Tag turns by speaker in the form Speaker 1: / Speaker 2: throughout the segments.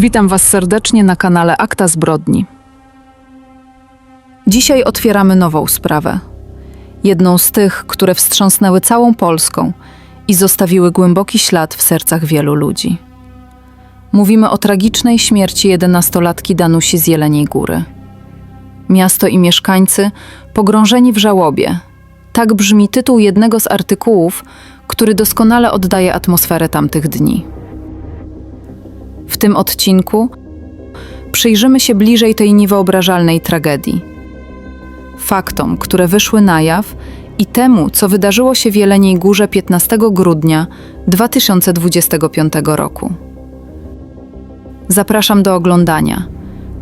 Speaker 1: Witam Was serdecznie na kanale Akta Zbrodni. Dzisiaj otwieramy nową sprawę. Jedną z tych, które wstrząsnęły całą Polską i zostawiły głęboki ślad w sercach wielu ludzi. Mówimy o tragicznej śmierci jedenastolatki Danusi z Jeleniej Góry. Miasto i mieszkańcy pogrążeni w żałobie. Tak brzmi tytuł jednego z artykułów, który doskonale oddaje atmosferę tamtych dni. W tym odcinku przyjrzymy się bliżej tej niewyobrażalnej tragedii. Faktom, które wyszły na jaw i temu, co wydarzyło się w Jeleniej Górze 15 grudnia 2025 roku. Zapraszam do oglądania.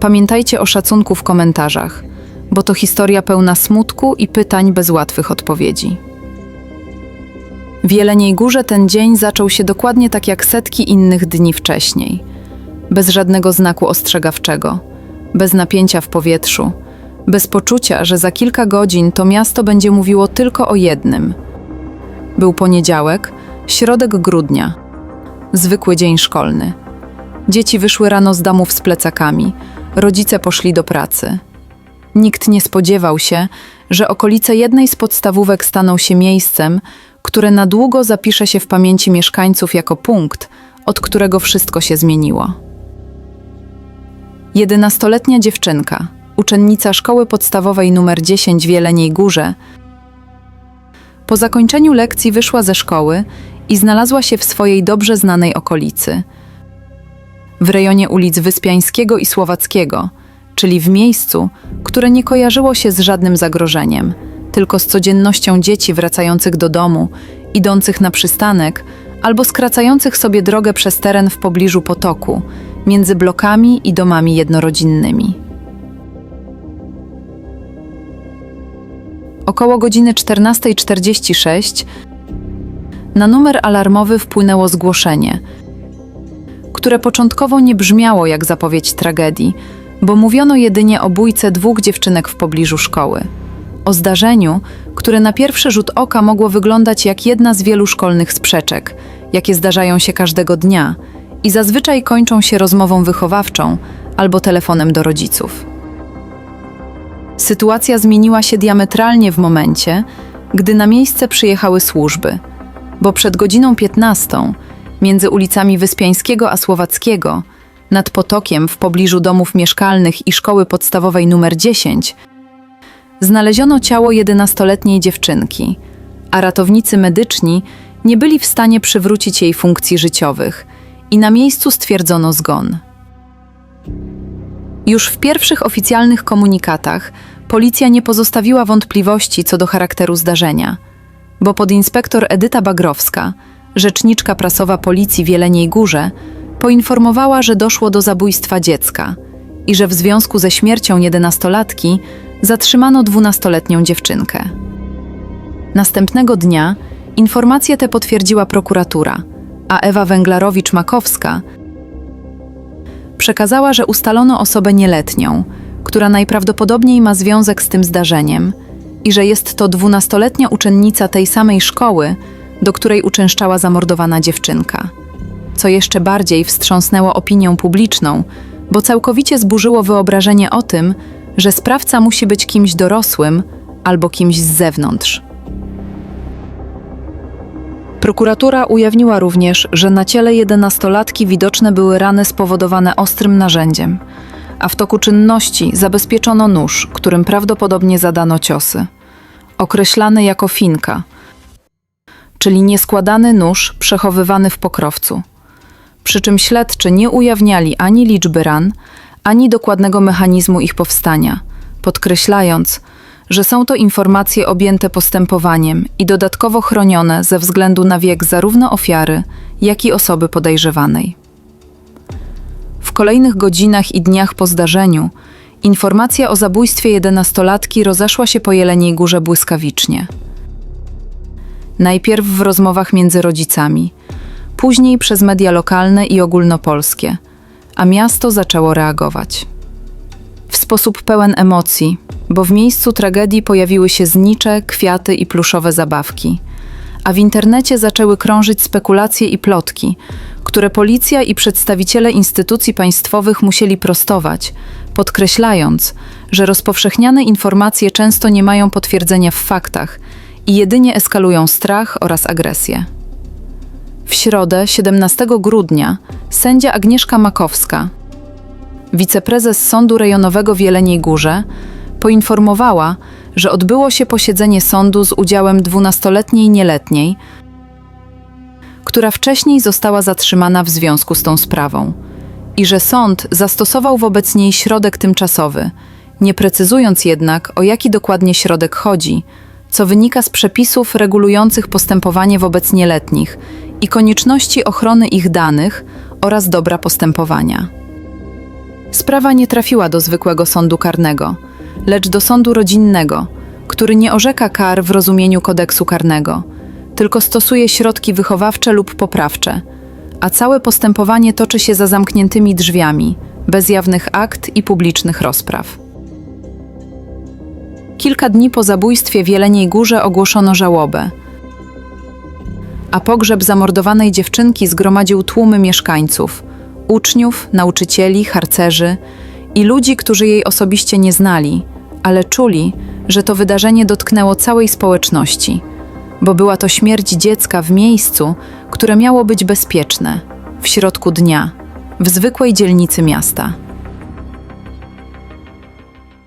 Speaker 1: Pamiętajcie o szacunku w komentarzach, bo to historia pełna smutku i pytań bez łatwych odpowiedzi. W Jeleniej Górze ten dzień zaczął się dokładnie tak jak setki innych dni wcześniej. Bez żadnego znaku ostrzegawczego, bez napięcia w powietrzu, bez poczucia, że za kilka godzin to miasto będzie mówiło tylko o jednym. Był poniedziałek, środek grudnia, zwykły dzień szkolny. Dzieci wyszły rano z domów z plecakami, rodzice poszli do pracy. Nikt nie spodziewał się, że okolice jednej z podstawówek staną się miejscem, które na długo zapisze się w pamięci mieszkańców jako punkt, od którego wszystko się zmieniło. Jedenastoletnia dziewczynka, uczennica szkoły podstawowej nr 10 w Jeleniej Górze, po zakończeniu lekcji wyszła ze szkoły i znalazła się w swojej dobrze znanej okolicy, w rejonie ulic Wyspiańskiego i Słowackiego, czyli w miejscu, które nie kojarzyło się z żadnym zagrożeniem, tylko z codziennością dzieci wracających do domu, idących na przystanek albo skracających sobie drogę przez teren w pobliżu potoku, między blokami i domami jednorodzinnymi. Około godziny 14.46 na numer alarmowy wpłynęło zgłoszenie, które początkowo nie brzmiało jak zapowiedź tragedii, bo mówiono jedynie o bójce dwóch dziewczynek w pobliżu szkoły. O zdarzeniu, które na pierwszy rzut oka mogło wyglądać jak jedna z wielu szkolnych sprzeczek, jakie zdarzają się każdego dnia i zazwyczaj kończą się rozmową wychowawczą albo telefonem do rodziców. Sytuacja zmieniła się diametralnie w momencie, gdy na miejsce przyjechały służby, bo przed godziną 15 między ulicami Wyspiańskiego a Słowackiego, nad potokiem w pobliżu domów mieszkalnych i szkoły podstawowej nr 10, znaleziono ciało 11-letniej dziewczynki, a ratownicy medyczni nie byli w stanie przywrócić jej funkcji życiowych i na miejscu stwierdzono zgon. Już w pierwszych oficjalnych komunikatach policja nie pozostawiła wątpliwości co do charakteru zdarzenia, bo podinspektor Edyta Bagrowska, rzeczniczka prasowa policji w Jeleniej Górze, poinformowała, że doszło do zabójstwa dziecka i że w związku ze śmiercią jedenastolatki zatrzymano dwunastoletnią dziewczynkę. Następnego dnia informację tę potwierdziła prokuratura, a Ewa Węglarowicz-Makowska przekazała, że ustalono osobę nieletnią, która najprawdopodobniej ma związek z tym zdarzeniem i że jest to dwunastoletnia uczennica tej samej szkoły, do której uczęszczała zamordowana dziewczynka. Co jeszcze bardziej wstrząsnęło opinią publiczną, bo całkowicie zburzyło wyobrażenie o tym, że sprawca musi być kimś dorosłym albo kimś z zewnątrz. Prokuratura ujawniła również, że na ciele jedenastolatki widoczne były rany spowodowane ostrym narzędziem, a w toku czynności zabezpieczono nóż, którym prawdopodobnie zadano ciosy. Określany jako finka, czyli nieskładany nóż przechowywany w pokrowcu. Przy czym śledczy nie ujawniali ani liczby ran, ani dokładnego mechanizmu ich powstania, podkreślając, że są to informacje objęte postępowaniem i dodatkowo chronione ze względu na wiek zarówno ofiary, jak i osoby podejrzewanej. W kolejnych godzinach i dniach po zdarzeniu informacja o zabójstwie jedenastolatki rozeszła się po Jeleniej Górze błyskawicznie. Najpierw w rozmowach między rodzicami, później przez media lokalne i ogólnopolskie, a miasto zaczęło reagować. W sposób pełen emocji, bo w miejscu tragedii pojawiły się znicze, kwiaty i pluszowe zabawki, a w internecie zaczęły krążyć spekulacje i plotki, które policja i przedstawiciele instytucji państwowych musieli prostować, podkreślając, że rozpowszechniane informacje często nie mają potwierdzenia w faktach i jedynie eskalują strach oraz agresję. W środę, 17 grudnia, sędzia Agnieszka Makowska, wiceprezes Sądu Rejonowego w Jeleniej Górze, poinformowała, że odbyło się posiedzenie sądu z udziałem 12-letniej nieletniej, która wcześniej została zatrzymana w związku z tą sprawą, i że sąd zastosował wobec niej środek tymczasowy, nie precyzując jednak, o jaki dokładnie środek chodzi, co wynika z przepisów regulujących postępowanie wobec nieletnich i konieczności ochrony ich danych oraz dobra postępowania. Sprawa nie trafiła do zwykłego sądu karnego, lecz do sądu rodzinnego, który nie orzeka kar w rozumieniu kodeksu karnego, tylko stosuje środki wychowawcze lub poprawcze, a całe postępowanie toczy się za zamkniętymi drzwiami, bez jawnych akt i publicznych rozpraw. Kilka dni po zabójstwie w Jeleniej Górze ogłoszono żałobę, a pogrzeb zamordowanej dziewczynki zgromadził tłumy mieszkańców, uczniów, nauczycieli, harcerzy i ludzi, którzy jej osobiście nie znali, ale czuli, że to wydarzenie dotknęło całej społeczności, bo była to śmierć dziecka w miejscu, które miało być bezpieczne, w środku dnia, w zwykłej dzielnicy miasta.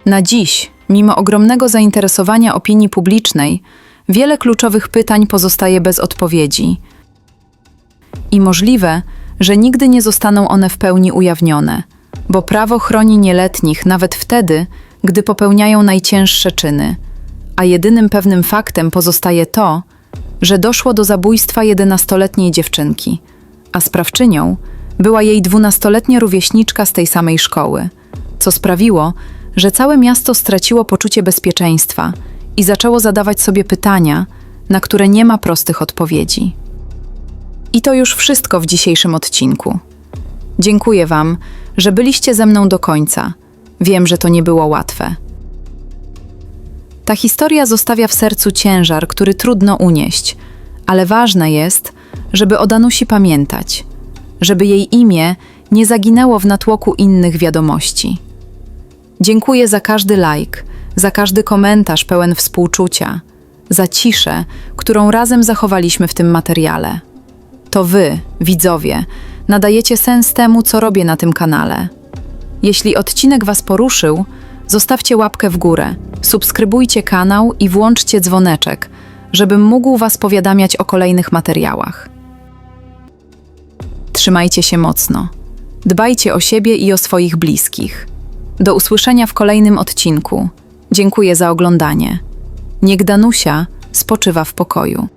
Speaker 1: Na dziś, mimo ogromnego zainteresowania opinii publicznej, wiele kluczowych pytań pozostaje bez odpowiedzi. I możliwe, że nigdy nie zostaną one w pełni ujawnione, bo prawo chroni nieletnich nawet wtedy, gdy popełniają najcięższe czyny, a jedynym pewnym faktem pozostaje to, że doszło do zabójstwa 11-letniej dziewczynki, a sprawczynią była jej 12-letnia rówieśniczka z tej samej szkoły, co sprawiło, że całe miasto straciło poczucie bezpieczeństwa i zaczęło zadawać sobie pytania, na które nie ma prostych odpowiedzi. I to już wszystko w dzisiejszym odcinku. Dziękuję Wam, że byliście ze mną do końca. Wiem, że to nie było łatwe. Ta historia zostawia w sercu ciężar, który trudno unieść, ale ważne jest, żeby o Danusi pamiętać, żeby jej imię nie zaginęło w natłoku innych wiadomości. Dziękuję za każdy like, za każdy komentarz pełen współczucia, za ciszę, którą razem zachowaliśmy w tym materiale. To wy, widzowie, nadajecie sens temu, co robię na tym kanale. Jeśli odcinek Was poruszył, zostawcie łapkę w górę, subskrybujcie kanał i włączcie dzwoneczek, żebym mógł Was powiadamiać o kolejnych materiałach. Trzymajcie się mocno. Dbajcie o siebie i o swoich bliskich. Do usłyszenia w kolejnym odcinku. Dziękuję za oglądanie. Niech Danusia spoczywa w pokoju.